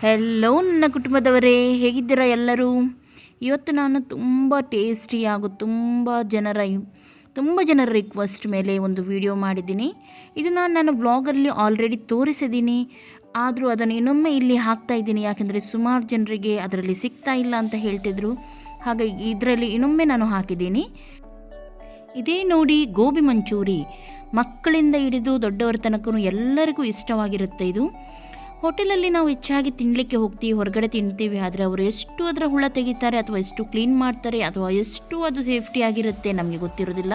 Hello ನನ್ನ ಕುಟುಂಬದವರೇ, ಹೇಗಿದ್ದೀರಾ ಎಲ್ಲರೂ? ಇವತ್ತು ನಾನು ತುಂಬ ಟೇಸ್ಟಿ ಹಾಗೂ ತುಂಬ ಜನರ ತುಂಬ ಜನರ ರಿಕ್ವೆಸ್ಟ್ ಮೇಲೆ ಒಂದು ವಿಡಿಯೋ ಮಾಡಿದ್ದೀನಿ. ಇದು ನಾನು ಬ್ಲಾಗಲ್ಲಿ ಆಲ್ರೆಡಿ ತೋರಿಸಿದ್ದೀನಿ. ಆದರೂ ಅದನ್ನು ಇನ್ನೊಮ್ಮೆ ಇಲ್ಲಿ ಹಾಕ್ತಾ ಇದ್ದೀನಿ. ಯಾಕೆಂದರೆ ಸುಮಾರು ಜನರಿಗೆ ಅದರಲ್ಲಿ ಸಿಗ್ತಾ ಇಲ್ಲ ಅಂತ ಹೇಳ್ತಿದ್ರು. ಹಾಗಾಗಿ ಇದರಲ್ಲಿ ಇನ್ನೊಮ್ಮೆ ನಾನು ಹಾಕಿದ್ದೀನಿ. ಇದೇ ನೋಡಿ ಗೋಬಿ ಮಂಚೂರಿ. ಮಕ್ಕಳಿಂದ ಹಿಡಿದು ದೊಡ್ಡವರ ತನಕ ಎಲ್ಲರಿಗೂ ಇಷ್ಟವಾಗಿರುತ್ತೆ ಇದು. ಹೋಟೆಲಲ್ಲಿ ನಾವು ಹೆಚ್ಚಾಗಿ ತಿನ್ನಲಿಕ್ಕೆ ಹೋಗ್ತೀವಿ, ಹೊರಗಡೆ ತಿಂತೀವಿ. ಆದರೆ ಅವರು ಎಷ್ಟು ಅದರ ಹುಳ ತೆಗಿತಾರೆ ಅಥವಾ ಎಷ್ಟು ಕ್ಲೀನ್ ಮಾಡ್ತಾರೆ ಅಥವಾ ಎಷ್ಟು ಅದು ಸೇಫ್ಟಿ ಆಗಿರುತ್ತೆ ನಮಗೆ ಗೊತ್ತಿರೋದಿಲ್ಲ.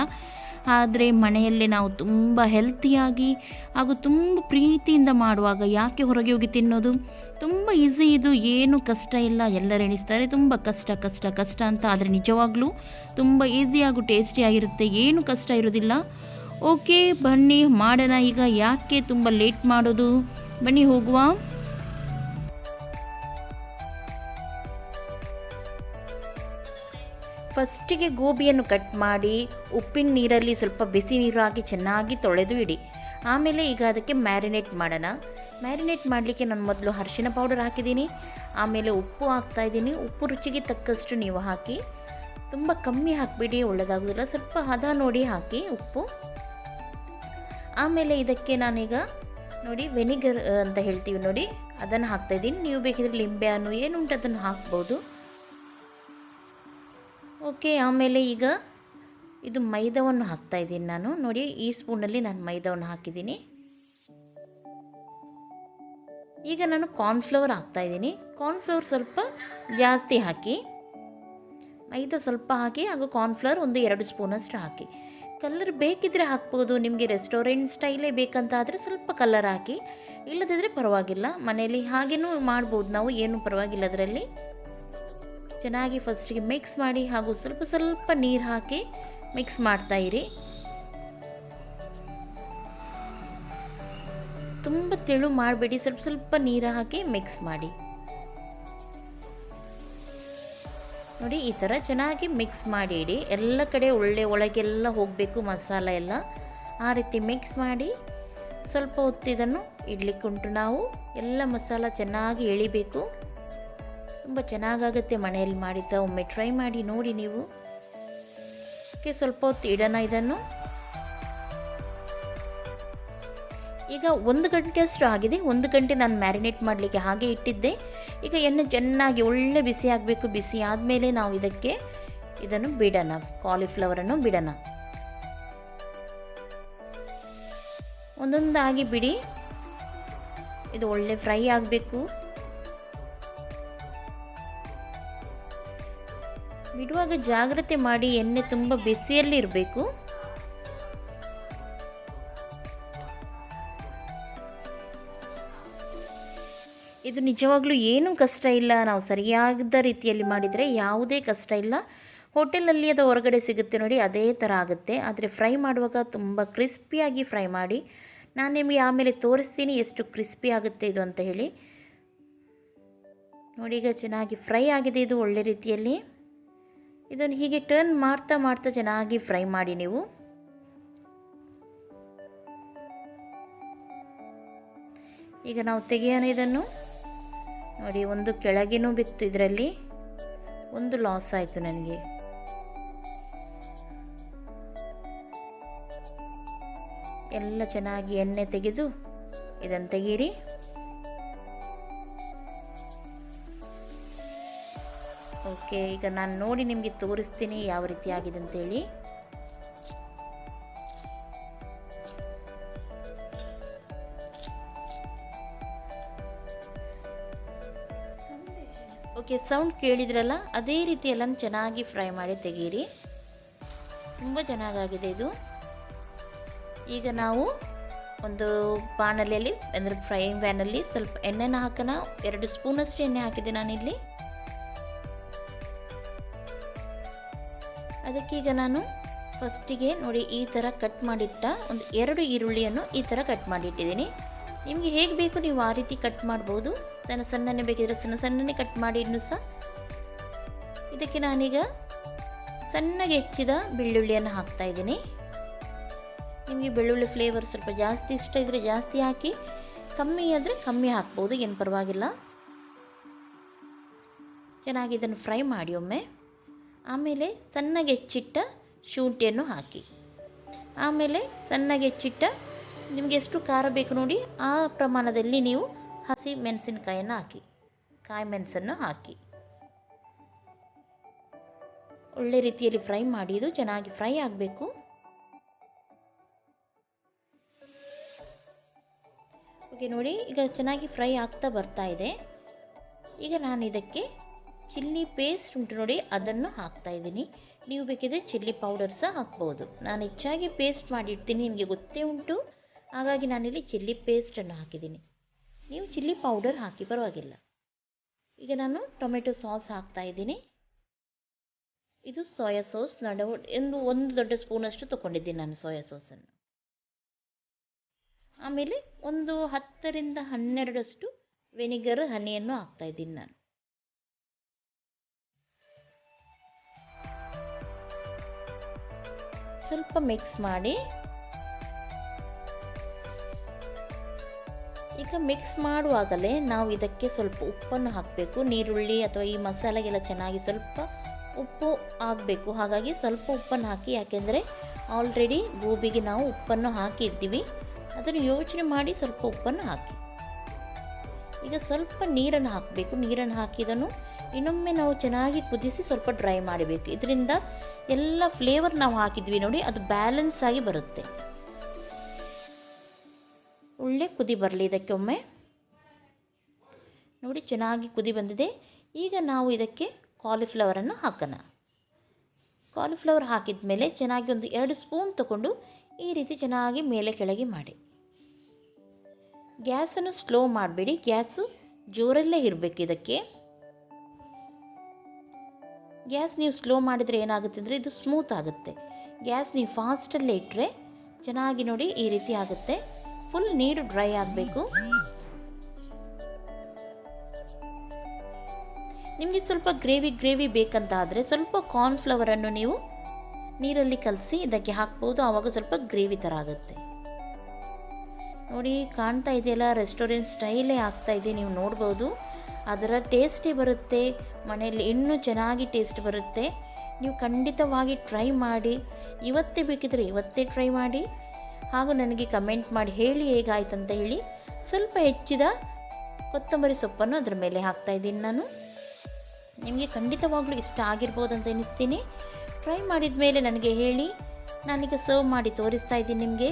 ಆದರೆ ಮನೆಯಲ್ಲೇ ನಾವು ತುಂಬ ಹೆಲ್ತಿಯಾಗಿ ಹಾಗೂ ತುಂಬ ಪ್ರೀತಿಯಿಂದ ಮಾಡುವಾಗ ಯಾಕೆ ಹೊರಗೆ ಹೋಗಿ ತಿನ್ನೋದು? ತುಂಬ ಈಸಿ ಇದು. ಏನು ಕಷ್ಟ ಇಲ್ಲ. ಎಲ್ಲರೂ ಎಣಿಸ್ತಾರೆ. ತುಂಬ ಕಷ್ಟ ಕಷ್ಟ ಕಷ್ಟ ಅಂತ. ಆದರೆ ನಿಜವಾಗ್ಲೂ ತುಂಬ ಈಸಿ ಹಾಗೂ ಟೇಸ್ಟಿಯಾಗಿರುತ್ತೆ ಏನು ಕಷ್ಟ ಇರೋದಿಲ್ಲ. ಓಕೆ ಬನ್ನಿ, ಮಾಡೋಣ ಈಗ. ಯಾಕೆ ತುಂಬ ಲೇಟ್ ಮಾಡೋದು? ಬನ್ನಿ ಹೋಗುವ. ಫಸ್ಟಿಗೆ ಗೋಬಿಯನ್ನು ಕಟ್ ಮಾಡಿ ಉಪ್ಪಿನ ನೀರಲ್ಲಿ ಸ್ವಲ್ಪ ಬಿಸಿ ನೀರು ಹಾಕಿ ಚೆನ್ನಾಗಿ ತೊಳೆದು ಇಡಿ. ಆಮೇಲೆ ಈಗ ಅದಕ್ಕೆ ಮ್ಯಾರಿನೇಟ್ ಮಾಡೋಣ. ಮ್ಯಾರಿನೇಟ್ ಮಾಡಲಿಕ್ಕೆ ನಾನು ಮೊದಲು ಅರಿಶಿನ ಪೌಡರ್ ಹಾಕಿದ್ದೀನಿ. ಆಮೇಲೆ ಉಪ್ಪು ಹಾಕ್ತಾ ಇದ್ದೀನಿ. ಉಪ್ಪು ರುಚಿಗೆ ತಕ್ಕಷ್ಟು ನೀವು ಹಾಕಿ, ತುಂಬ ಕಮ್ಮಿ ಹಾಕಿಬಿಡಿ ಒಳ್ಳೆಯದಾಗೋದಿಲ್ಲ ಸ್ವಲ್ಪ ಹದ ನೋಡಿ ಹಾಕಿ ಉಪ್ಪು. ಆಮೇಲೆ ಇದಕ್ಕೆ ನಾನೀಗ ನೋಡಿ ವೆನಿಗರ್ ಅಂತ ಹೇಳ್ತೀವಿ ನೋಡಿ. ಅದನ್ನು ಹಾಕ್ತಾಯಿದ್ದೀನಿ ನೀವು ಬೇಕಿದ್ರೆ ಲಿಂಬೆ ಹಣ್ಣು ಏನುಂಟು ಅದನ್ನು ಹಾಕ್ಬೋದು. ಓಕೆ, ಆಮೇಲೆ ಈಗ ಇದು ಮೈದಾವನ್ನು ಹಾಕ್ತಾ ಇದ್ದೀನಿ ನಾನು. ನೋಡಿ, ಈ ಸ್ಪೂನಲ್ಲಿ ನಾನು ಮೈದಾವನ್ನು ಹಾಕಿದ್ದೀನಿ. ಈಗ ನಾನು ಕಾರ್ನ್ಫ್ಲವರ್ ಹಾಕ್ತಾ ಇದ್ದೀನಿ. ಕಾರ್ನ್ಫ್ಲವರ್ ಸ್ವಲ್ಪ ಜಾಸ್ತಿ ಹಾಕಿ, ಮೈದಾ ಸ್ವಲ್ಪ ಹಾಕಿ, ಹಾಗೂ ಕಾರ್ನ್ಫ್ಲವರ್ ಒಂದು ಎರಡು ಸ್ಪೂನಷ್ಟು ಹಾಕಿ. ಕಲರ್ ಬೇಕಿದ್ರೆ ಹಾಕ್ಬೋದು, ನಿಮಗೆ ರೆಸ್ಟೋರೆಂಟ್ ಸ್ಟೈಲೇ ಬೇಕಂತ ಆದರೆ ಸ್ವಲ್ಪ ಕಲರ್ ಹಾಕಿ ಇಲ್ಲದಿದ್ದರೆ ಪರವಾಗಿಲ್ಲ. ಮನೆಯಲ್ಲಿ ಹಾಗೇನೂ ಮಾಡ್ಬೋದು ನಾವು, ಏನು ಪರವಾಗಿಲ್ಲ ಅದರಲ್ಲಿ. ಚೆನ್ನಾಗಿ ಫಸ್ಟಿಗೆ ಮಿಕ್ಸ್ ಮಾಡಿ ಹಾಗೂ ಸ್ವಲ್ಪ ಸ್ವಲ್ಪ ನೀರು ಹಾಕಿ ಮಿಕ್ಸ್ ಮಾಡ್ತಾ ಇರಿ. ತುಂಬ ತೆಳು ಮಾಡಬೇಡಿ, ಸ್ವಲ್ಪ ಸ್ವಲ್ಪ ನೀರು ಹಾಕಿ ಮಿಕ್ಸ್ ಮಾಡಿ. ನೋಡಿ, ಈ ಥರ ಚೆನ್ನಾಗಿ ಮಿಕ್ಸ್ ಮಾಡಿ ಇಡಿ ಎಲ್ಲ ಕಡೆ ಒಳ್ಳೆ ಒಳಗೆಲ್ಲ ಹೋಗಬೇಕು ಮಸಾಲ ಎಲ್ಲ. ಆ ರೀತಿ ಮಿಕ್ಸ್ ಮಾಡಿ ಸ್ವಲ್ಪ ಹೊತ್ತು ಇದನ್ನು ಇಡ್ಲಿಕ್ಕುಂಟು ನಾವು. ಎಲ್ಲ ಮಸಾಲ ಚೆನ್ನಾಗಿ ಎಳಿಬೇಕು. ತುಂಬ ಚೆನ್ನಾಗಾಗುತ್ತೆ ಮನೆಯಲ್ಲಿ ಮಾಡಿದ್ದ ಒಮ್ಮೆ ಟ್ರೈ ಮಾಡಿ ನೋಡಿ ನೀವು. ಓಕೆ, ಸ್ವಲ್ಪ ಹೊತ್ತು ಇಡೋಣ ಇದನ್ನು. ಈಗ ಒಂದು ಗಂಟೆ ಅಷ್ಟು ಆಗಿದೆ. ಒಂದು ಗಂಟೆ ನಾನು ಮ್ಯಾರಿನೇಟ್ ಮಾಡಲಿಕ್ಕೆ ಹಾಗೆ ಇಟ್ಟಿದ್ದೆ. ಈಗ ಎಣ್ಣೆ ಚೆನ್ನಾಗಿ ಒಳ್ಳೆ ಬಿಸಿ ಆಗಬೇಕು. ಬಿಸಿ ಆದಮೇಲೆ ನಾವು ಇದಕ್ಕೆ ಇದನ್ನು ಬಿಡೋಣ. ಕಾಲಿಫ್ಲವರನ್ನು ಬಿಡೋಣ. ಒಂದೊಂದಾಗಿ ಬಿಡಿ. ಇದು ಒಳ್ಳೆ ಫ್ರೈ ಆಗಬೇಕು. ಬಿಡುವಾಗ ಜಾಗ್ರತೆ ಮಾಡಿ ಎಣ್ಣೆ ತುಂಬ ಬಿಸಿಯಲ್ಲಿ ಇರಬೇಕು ಇದು ನಿಜವಾಗ್ಲೂ ಏನೂ ಕಷ್ಟ ಇಲ್ಲ? ನಾವು ಸರಿಯಾದ ರೀತಿಯಲ್ಲಿ ಮಾಡಿದರೆ ಯಾವುದೇ ಕಷ್ಟ ಇಲ್ಲ. ಹೋಟೆಲಲ್ಲಿ ಅದು ಹೊರಗಡೆ ಸಿಗುತ್ತೆ ನೋಡಿ, ಅದೇ ಥರ ಆಗುತ್ತೆ. ಆದರೆ ಫ್ರೈ ಮಾಡುವಾಗ ತುಂಬ ಕ್ರಿಸ್ಪಿಯಾಗಿ ಫ್ರೈ ಮಾಡಿ, ನಾನು ನಿಮಗೆ ಆಮೇಲೆ ತೋರಿಸ್ತೀನಿ ಎಷ್ಟು ಕ್ರಿಸ್ಪಿ ಆಗುತ್ತೆ ಇದು ಅಂತ ಹೇಳಿ. ನೋಡಿ ಈಗ ಚೆನ್ನಾಗಿ ಫ್ರೈ ಆಗಿದೆ ಇದು ಒಳ್ಳೆ ರೀತಿಯಲ್ಲಿ. ಇದನ್ನು ಹೀಗೆ ಟರ್ನ್ ಮಾಡ್ತಾ ಮಾಡ್ತಾ ಚೆನ್ನಾಗಿ ಫ್ರೈ ಮಾಡಿ ನೀವು. ಈಗ ನಾವು ತೆಗೆಯೋಣ ಇದನ್ನು. ನೋಡಿ, ಒಂದು ಕೆಳಗಿನೂ ಬಿತ್ತು ಇದರಲ್ಲಿ. ಒಂದು ಲಾಸ್ ಆಯಿತು ನನಗೆ. ಎಲ್ಲ ಚೆನ್ನಾಗಿ ಎಣ್ಣೆ ತೆಗೆದು ಇದನ್ನು ತೆಗೀರಿ. ಓಕೆ ಈಗ ನಾನು ನೋಡಿ ನಿಮಗೆ ತೋರಿಸ್ತೀನಿ ಯಾವ ರೀತಿ ಆಗಿದೆ ಅಂತೇಳಿ. ಓಕೆ ಸೌಂಡ್ ಕೇಳಿದ್ರಲ್ಲ, ಅದೇ ರೀತಿ ಎಲ್ಲ ಚೆನ್ನಾಗಿ ಫ್ರೈ ಮಾಡಿ ತೆಗೀರಿ. ತುಂಬ ಚೆನ್ನಾಗಾಗಿದೆ ಇದು. ಈಗ ನಾವು ಒಂದು ಬಾಣಲೆಯಲ್ಲಿ ಅಂದರೆ ಫ್ರೈಯಿಂಗ್ ಪ್ಯಾನಲ್ಲಿ ಸ್ವಲ್ಪ ಎಣ್ಣೆನ ಹಾಕೋಣ. ಎರಡು ಸ್ಪೂನಷ್ಟು ಎಣ್ಣೆ ಹಾಕಿದೆ ನಾನಿಲ್ಲಿ. ಅದಕ್ಕೀಗ ನಾನು ಫಸ್ಟಿಗೆ ನೋಡಿ ಈ ಥರ ಕಟ್ ಮಾಡಿಟ್ಟ, ಒಂದು ಎರಡು ಈರುಳ್ಳಿಯನ್ನು ಈ ಥರ ಕಟ್ ಮಾಡಿಟ್ಟಿದ್ದೀನಿ. ನಿಮಗೆ ಹೇಗೆ ಬೇಕು ನೀವು ಆ ರೀತಿ ಕಟ್ ಮಾಡ್ಬೋದು? ಸಣ್ಣ ಸಣ್ಣನೆ ಬೇಕಿದ್ರೆ ಸಣ್ಣ ಸಣ್ಣನೆ ಕಟ್ ಮಾಡಿ ಇನ್ನು ಸಹ ಇದಕ್ಕೆ ನಾನೀಗ ಸಣ್ಣಗೆ ಹೆಚ್ಚಿದ ಬೆಳ್ಳುಳ್ಳಿಯನ್ನು ಹಾಕ್ತಾ ಇದ್ದೀನಿ. ನಿಮಗೆ ಬೆಳ್ಳುಳ್ಳಿ ಫ್ಲೇವರ್ ಸ್ವಲ್ಪ ಜಾಸ್ತಿ ಇಷ್ಟ ಇದ್ದರೆ ಜಾಸ್ತಿ ಹಾಕಿ, ಕಮ್ಮಿ ಆದರೆ ಕಮ್ಮಿ ಹಾಕ್ಬೋದು, ಏನು ಪರವಾಗಿಲ್ಲ. ಚೆನ್ನಾಗಿ ಇದನ್ನು ಫ್ರೈ ಮಾಡಿ ಒಮ್ಮೆ. ಆಮೇಲೆ ಸಣ್ಣಗೆ ಹೆಚ್ಚಿಟ್ಟ ಶುಂಠಿಯನ್ನು ಹಾಕಿ. ಆಮೇಲೆ ಸಣ್ಣಗೆ ಹೆಚ್ಚಿಟ್ಟ ನಿಮಗೆ ಎಷ್ಟು ಖಾರ ಬೇಕು ನೋಡಿ, ಆ ಪ್ರಮಾಣದಲ್ಲಿ ನೀವು ಹಸಿ ಮೆಣಸಿನಕಾಯನ್ನು ಹಾಕಿ. ಕಾಯಿ ಮೆಣಸನ್ನು ಹಾಕಿ. ಒಳ್ಳೆ ರೀತಿಯಲ್ಲಿ ಫ್ರೈ ಮಾಡಿ, ಇದು ಚೆನ್ನಾಗಿ ಫ್ರೈ ಆಗಬೇಕು. ಓಕೆ, ನೋಡಿ, ಈಗ ಚೆನ್ನಾಗಿ ಫ್ರೈ ಆಗ್ತಾ ಬರ್ತಾ ಇದೆ. ಈಗ ನಾನು ಇದಕ್ಕೆ ಚಿಲ್ಲಿ ಪೇಸ್ಟ್ ಉಂಟು ನೋಡಿ, ಅದನ್ನು ಹಾಕ್ತಾ ಇದ್ದೀನಿ. ನೀವು ಬೇಕಿದ್ರೆ ಚಿಲ್ಲಿ ಪೌಡರ್ ಸಹ ಹಾಕ್ಬೋದು. ನಾನು ಹೆಚ್ಚಾಗಿ ಪೇಸ್ಟ್ ಮಾಡಿರ್ತೀನಿ, ನಿಮಗೆ ಗೊತ್ತೇ ಉಂಟು. ಹಾಗಾಗಿ ನಾನಿಲ್ಲಿ ಚಿಲ್ಲಿ ಪೇಸ್ಟನ್ನು ಹಾಕಿದ್ದೀನಿ. ನೀವು ಚಿಲ್ಲಿ ಪೌಡರ್ ಹಾಕಿ ಪರವಾಗಿಲ್ಲ. ಈಗ ನಾನು ಟೊಮೆಟೊ ಸಾಸ್ ಹಾಕ್ತಾ ಇದ್ದೀನಿ. ಇದು ಸೋಯಾ ಸಾಸ್ ನಾನು ಒಂದು ಒಂದು ದೊಡ್ಡ ಸ್ಪೂನಷ್ಟು ತೊಗೊಂಡಿದ್ದೀನಿ ನಾನು ಸೋಯಾ ಸಾಸನ್ನು ಆಮೇಲೆ ಒಂದು ಹತ್ತರಿಂದ ಹನ್ನೆರಡಷ್ಟು ವೆನಿಗರ್ ಹನಿಯನ್ನು ಹಾಕ್ತಾ ಇದ್ದೀನಿ ನಾನು. ಸ್ವಲ್ಪ ಮಿಕ್ಸ್ ಮಾಡಿ ಮಿಕ್ಸ್ ಮಾಡುವಾಗಲೇ ನಾವು ಇದಕ್ಕೆ ಸ್ವಲ್ಪ ಉಪ್ಪನ್ನು ಹಾಕಬೇಕು. ನೀರುಳ್ಳಿ ಅಥವಾ ಈ ಮಸಾಲೆಗೆಲ್ಲ ಚೆನ್ನಾಗಿ ಸ್ವಲ್ಪ ಉಪ್ಪು ಆಗಬೇಕು. ಹಾಗಾಗಿ ಸ್ವಲ್ಪ ಉಪ್ಪನ್ನು ಹಾಕಿ, ಯಾಕೆಂದರೆ ಆಲ್ರೆಡಿ ಗೋಬಿಗೆ ನಾವು ಉಪ್ಪನ್ನು ಹಾಕಿದ್ದೀವಿ. ಅದನ್ನು ಯೋಚನೆ ಮಾಡಿ ಸ್ವಲ್ಪ ಉಪ್ಪನ್ನು ಹಾಕಿ. ಈಗ ಸ್ವಲ್ಪ ನೀರನ್ನು ಹಾಕಬೇಕು. ನೀರನ್ನು ಹಾಕಿದನು ಇನ್ನೊಮ್ಮೆ ನಾವು ಚೆನ್ನಾಗಿ ಕುದಿಸಿ ಸ್ವಲ್ಪ ಡ್ರೈ ಮಾಡಬೇಕು. ಇದರಿಂದ ಎಲ್ಲ ಫ್ಲೇವರ್ ನಾವು ಹಾಕಿದ್ವಿ ನೋಡಿ, ಅದು ಬ್ಯಾಲೆನ್ಸ್ ಆಗಿ ಬರುತ್ತೆ. ಒಳ್ಳೆ ಕುದಿ ಬರಲಿ ಇದಕ್ಕೆ ಒಮ್ಮೆ. ನೋಡಿ, ಚೆನ್ನಾಗಿ ಕುದಿ ಬಂದಿದೆ. ಈಗ ನಾವು ಇದಕ್ಕೆ ಕಾಲಿಫ್ಲವರನ್ನು ಹಾಕೋಣ. ಕಾಲಿಫ್ಲವರ್ ಹಾಕಿದ ಮೇಲೆ ಚೆನ್ನಾಗಿ ಒಂದು ಎರಡು ಸ್ಪೂನ್ ತಗೊಂಡು ಈ ರೀತಿ ಚೆನ್ನಾಗಿ ಮೇಲೆ ಕೆಳಗೆ ಮಾಡಿ. ಗ್ಯಾಸನ್ನು ಸ್ಲೋ ಮಾಡಬೇಡಿ. ಗ್ಯಾಸು ಜೋರಲ್ಲೇ ಇರಬೇಕು ಇದಕ್ಕೆ. ಗ್ಯಾಸ್ ನೀವು ಸ್ಲೋ ಮಾಡಿದರೆ ಏನಾಗುತ್ತೆ ಅಂದರೆ ಇದು ಸ್ಮೂತ್ ಆಗುತ್ತೆ. ಗ್ಯಾಸ್ ನೀವು ಫಾಸ್ಟಲ್ಲೇ ಇಟ್ಟರೆ ಚೆನ್ನಾಗಿ ನೋಡಿ ಈ ರೀತಿ ಆಗುತ್ತೆ. ಫುಲ್ ನೀರು ಡ್ರೈ ಆಗಬೇಕು. ನಿಮಗೆ ಸ್ವಲ್ಪ ಗ್ರೇವಿ ಗ್ರೇವಿ ಬೇಕಂತ ಆದರೆ ಸ್ವಲ್ಪ ಕಾರ್ನ್ಫ್ಲವರನ್ನು ನೀವು ನೀರಲ್ಲಿ ಕಲಸಿ ಇದಕ್ಕೆ ಹಾಕ್ಬೋದು. ಆವಾಗ ಸ್ವಲ್ಪ ಗ್ರೇವಿ ಥರ ಆಗುತ್ತೆ. ನೋಡಿ, ಕಾಣ್ತಾ ಇದೆಯಲ್ಲ ರೆಸ್ಟೋರೆಂಟ್ ಸ್ಟೈಲೇ ಆಗ್ತಾ ಇದೆ, ನೀವು ನೋಡ್ಬೋದು. ಅದರ ಟೇಸ್ಟೇ ಬರುತ್ತೆ. ಮನೆಯಲ್ಲಿ ಇನ್ನೂ ಚೆನ್ನಾಗಿ ಟೇಸ್ಟ್ ಬರುತ್ತೆ. ನೀವು ಖಂಡಿತವಾಗಿ ಟ್ರೈ ಮಾಡಿ. ಇವತ್ತೇ ಬೇಕಿದ್ರೆ ಇವತ್ತೇ ಟ್ರೈ ಮಾಡಿ. ಹಾಗೂ ನನಗೆ ಕಮೆಂಟ್ ಮಾಡಿ ಹೇಳಿ ಹೇಗಾಯ್ತು ಅಂತ ಹೇಳಿ ಸ್ವಲ್ಪ ಹೆಚ್ಚಿದ ಕೊತ್ತಂಬರಿ ಸೊಪ್ಪನ್ನು ಅದರ ಮೇಲೆ ಹಾಕ್ತಾ ಇದ್ದೀನಿ ನಾನು. ನಿಮಗೆ ಖಂಡಿತವಾಗ್ಲೂ ಇಷ್ಟ ಆಗಿರ್ಬೋದು ಅಂತ ಎನಿಸ್ತೀನಿ. ಟ್ರೈ ಮಾಡಿದ ಮೇಲೆ ನನಗೆ ಹೇಳಿ. ನಾನೀಗ ಸರ್ವ್ ಮಾಡಿ ತೋರಿಸ್ತಾ ಇದ್ದೀನಿ ನಿಮಗೆ.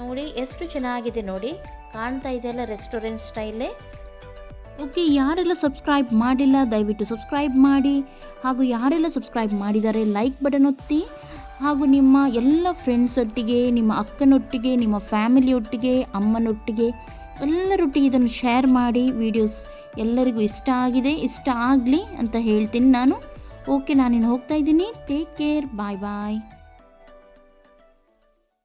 ನೋಡಿ, ಎಷ್ಟು ಚೆನ್ನಾಗಿದೆ ನೋಡಿ. ಕಾಣ್ತಾ ಇದೆಯಲ್ಲ ರೆಸ್ಟೋರೆಂಟ್ ಸ್ಟೈಲೇ ಓಕೆ, ಯಾರೆಲ್ಲ ಸಬ್ಸ್ಕ್ರೈಬ್ ಮಾಡಿಲ್ಲ, ದಯವಿಟ್ಟು ಸಬ್ಸ್ಕ್ರೈಬ್ ಮಾಡಿ. ಹಾಗೂ ಯಾರೆಲ್ಲ ಸಬ್ಸ್ಕ್ರೈಬ್ ಮಾಡಿದ್ದಾರೆ ಲೈಕ್ ಬಟನ್ ಒತ್ತಿ. ಹಾಗೂ ನಿಮ್ಮ ಎಲ್ಲ ಫ್ರೆಂಡ್ಸ್ ಒಟ್ಟಿಗೆ ನಿಮ್ಮ ಅಕ್ಕನೊಟ್ಟಿಗೆ, ನಿಮ್ಮ ಫ್ಯಾಮಿಲಿಯೊಟ್ಟಿಗೆ ಅಮ್ಮನೊಟ್ಟಿಗೆ ಎಲ್ಲರೊಟ್ಟಿಗೆ ಇದನ್ನು ಶೇರ್ ಮಾಡಿ ವಿಡಿಯೋಸ್ ಎಲ್ಲರಿಗೂ ಇಷ್ಟ ಆಗಿದೆ, ಇಷ್ಟ ಆಗಲಿ ಅಂತ ಹೇಳ್ತೀನಿ ನಾನು. ಓಕೆ ನಾನಿನ್ನು ಹೋಗ್ತಾ ಇದ್ದೀನಿ. ಟೇಕ್ ಕೇರ್ ಬಾಯ್ ಬಾಯ್